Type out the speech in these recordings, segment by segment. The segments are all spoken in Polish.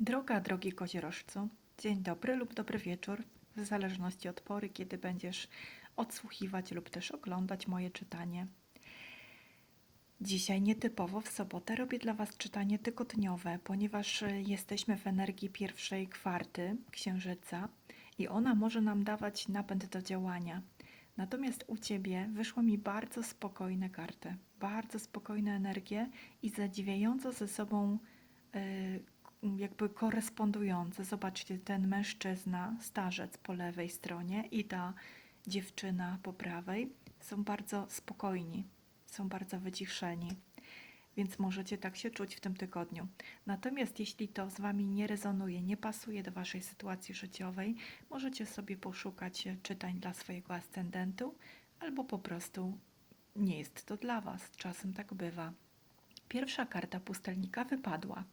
Droga, drogi koziorożcu, dzień dobry lub dobry wieczór, w zależności od pory, kiedy będziesz odsłuchiwać lub też oglądać moje czytanie. Dzisiaj nietypowo w sobotę robię dla Was czytanie tygodniowe, ponieważ y, jesteśmy w energii pierwszej kwarty księżyca i ona może nam dawać napęd do działania. Natomiast u Ciebie wyszły mi bardzo spokojne karty, bardzo spokojne energie i zadziwiająco ze sobą y, jakby korespondujące. Zobaczcie, ten mężczyzna, starzec po lewej stronie i ta dziewczyna po prawej są bardzo spokojni, są bardzo wyciszeni. Więc możecie tak się czuć w tym tygodniu. Natomiast jeśli to z Wami nie rezonuje, nie pasuje do Waszej sytuacji życiowej, możecie sobie poszukać e, czytań dla swojego ascendentu, albo po prostu nie jest to dla Was. Czasem tak bywa. Pierwsza karta pustelnika wypadła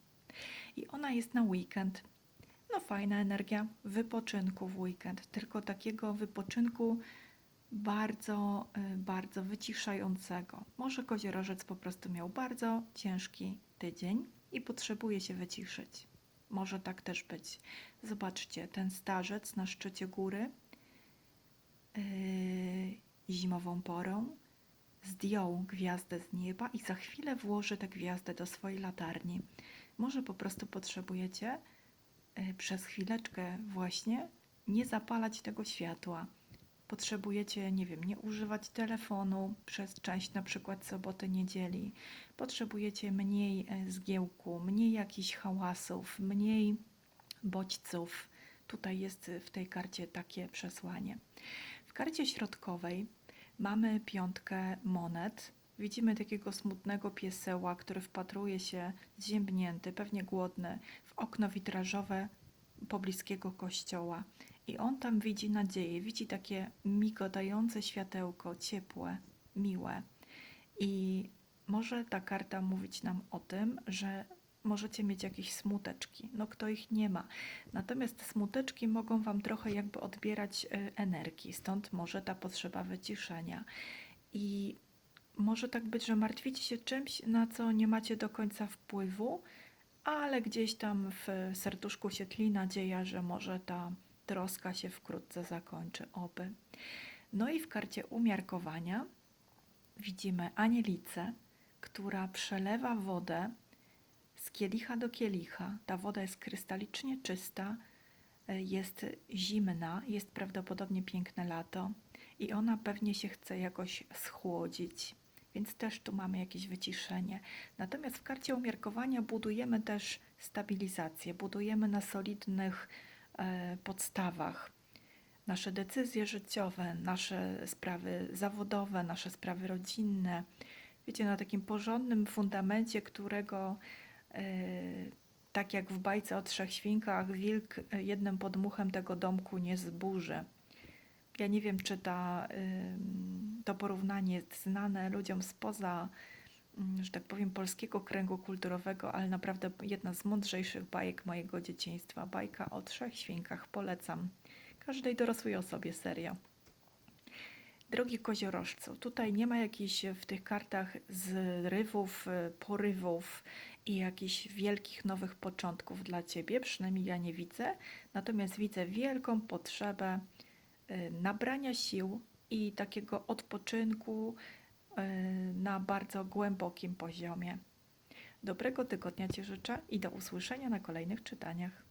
i ona jest na weekend. No fajna energia wypoczynku w weekend, tylko takiego wypoczynku bardzo, y, bardzo wyciszającego. Może koziorożec po prostu miał bardzo ciężki tydzień i potrzebuje się wyciszyć. Może tak też być. Zobaczcie, ten starzec na szczycie góry yy, zimową porą zdjął gwiazdę z nieba i za chwilę włoży tę gwiazdę do swojej latarni. Może po prostu potrzebujecie y, przez chwileczkę właśnie nie zapalać tego światła. Potrzebujecie, nie wiem, nie używać telefonu przez część na przykład soboty, niedzieli. Potrzebujecie mniej e, zgiełku, mniej jakichś hałasów, mniej bodźców. Tutaj jest w tej karcie takie przesłanie. W karcie środkowej mamy piątkę monet. Widzimy takiego smutnego pieseła, który wpatruje się zziębnięty, pewnie głodny, w okno witrażowe pobliskiego kościoła. I on tam widzi nadzieję, widzi takie migotające światełko, ciepłe, miłe. I może ta karta mówić nam o tym, że możecie mieć jakieś smuteczki. No kto ich nie ma. Natomiast smuteczki mogą wam trochę jakby odbierać y, energii, stąd może ta potrzeba wyciszenia. I może tak być, że martwicie się czymś, na co nie macie do końca wpływu, ale gdzieś tam w serduszku się tli nadzieja, że może ta troska się wkrótce zakończy, oby. No i w karcie umiarkowania widzimy anielicę, która przelewa wodę z kielicha do kielicha. Ta woda jest krystalicznie czysta, jest zimna, jest prawdopodobnie piękne lato i ona pewnie się chce jakoś schłodzić. Więc też tu mamy jakieś wyciszenie. Natomiast w karcie umiarkowania budujemy też stabilizację, budujemy na solidnych e, podstawach nasze decyzje życiowe, nasze sprawy zawodowe, nasze sprawy rodzinne. Wiecie, na takim porządnym fundamencie, którego e, tak jak w bajce o trzech świnkach, wilk e, jednym podmuchem tego domku nie zburzy. Ja nie wiem, czy ta, to porównanie jest znane ludziom spoza, że tak powiem, polskiego kręgu kulturowego, ale naprawdę jedna z mądrzejszych bajek mojego dzieciństwa. Bajka o trzech świnkach. Polecam każdej dorosłej osobie serio. Drogi koziorożcu, tutaj nie ma jakichś w tych kartach zrywów, y, porywów i jakichś wielkich nowych początków dla Ciebie, przynajmniej ja nie widzę. Natomiast widzę wielką potrzebę nabrania sił i takiego odpoczynku y, na bardzo głębokim poziomie. Dobrego tygodnia Ci życzę i do usłyszenia na kolejnych czytaniach.